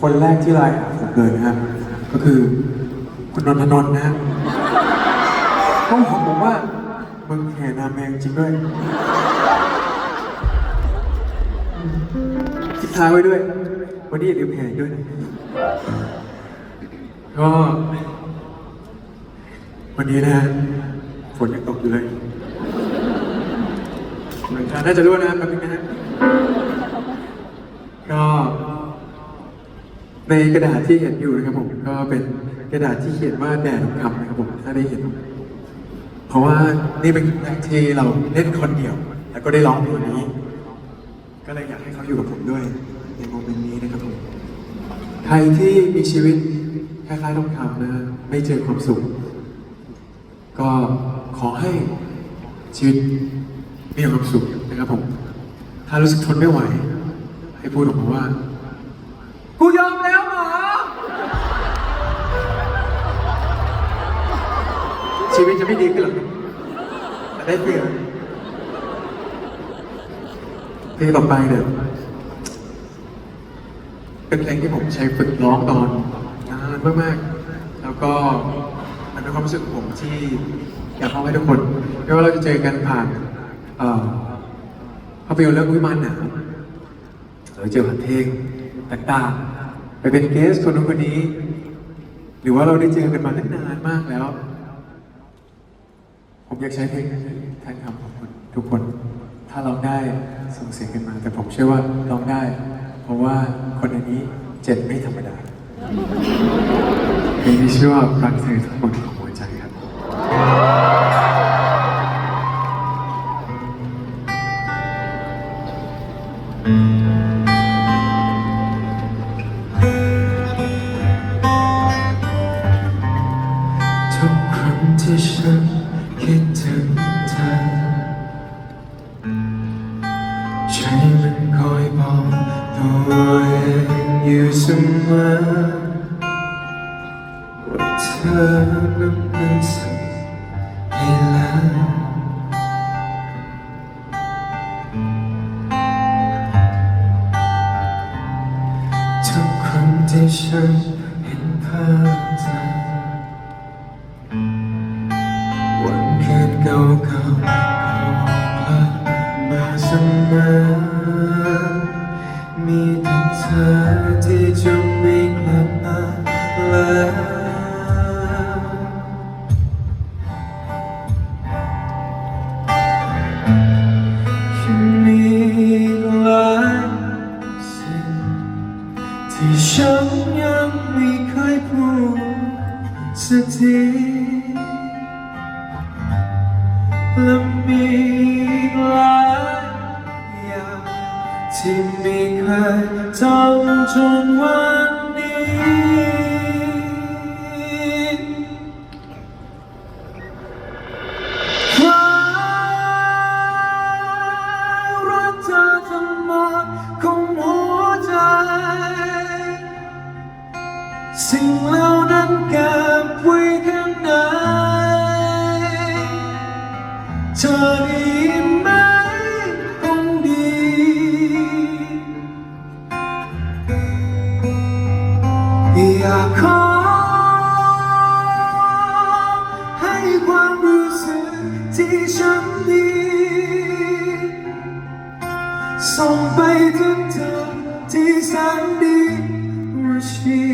คนแรกที่ไลน์หาผมเลยนะครับก็คือคุณนนทนนท์นะครับเขาบอกผมว่ามึงแห่นาแมงจริงด้วยคิดท้ายไว้ด้วย วันนี้อย่าลืมแห่ด้วยนะก็วันนี้นะฝนยังตกอยู่เลยเหมือนกันน่าจะรู้นะแป๊บนึงนะฮะก็ ในกระดาษที่เห็นอยู่นะครับผมก็เป็นกระดาษที่เขียนว่าแดดคำนะครับผมถ้าได้เห็น เพราะว่านี่เป็นครั้งแรกที่เราเล่นคนเดียว แล้วก็ได้ร้องเพลงนี้ ก็เลยอยากให้เขาอยู่กับผมด้วย ในโมเมนต์นี้นะครับผมใครที่มีชีวิตคล้ายๆต้องคำนะไม่เจอความสุข ก็ขอให้ชีวิตมีความสุขนะครับผม ถ้ารู้สึกทนไม่ไหว ให้พูดออกมาว่า กูยอมแล้วหมอ ชีวิตจะไม่ดีขึ้นหรอกแต่ได้เปลี่ยนเพลงต่อไปเนี่ยเป็นเพลงที่ผมใช้ฝึกร้องตอนนานมากๆ แล้วก็มันเป็นความรู้สึกของผมที่อยากมอบให้ทุกคนไม่ว่าเราจะเจอกันผ่านภาพยนตร์เรื่องวิมานหนามหรือเจอผ่านเพลง ต่างๆ ไปเป็นเกสคนนู้นคนนี้ หรือว่าเราได้เจอกันมาตั้งนานมากแล้ว ผมอยากใช้เพลงนี้แทนคำขอบคุณทุกคน ถ้าเร้องได้ส่งเสียงกันมา แต่ผมเชื่อว่าร้องได้ เพราะว่าคนในนี้เจ็ดไม่ธรรมดาเพลงนี้ชื่อว่ารักเธอทุกคนของหัวใที่ฉันคิดถึงเธอใจมันคอยบอกตัวเองอยู่เสมอว่าเธอนั้นเป็นสิ่งให้แล้ว ทุกครั้งที่ฉัน ธอที่จะไม่กลับมาแล้วฉันมีหลายสิ่งที่ฉันยังไม่เคยพูดสักทีและมีหลายอย่างที่ไม่เคย ทำจนวันนี้ใครรักเธอทั้งหมดของหัวใจ สิ่งเหล่านั้นเก็บไว้ข้างในเธอได้ อยากขอ ให้ความรู้สึกที่ฉันมีส่งไปถึงเธอที่แสนดีว่าชี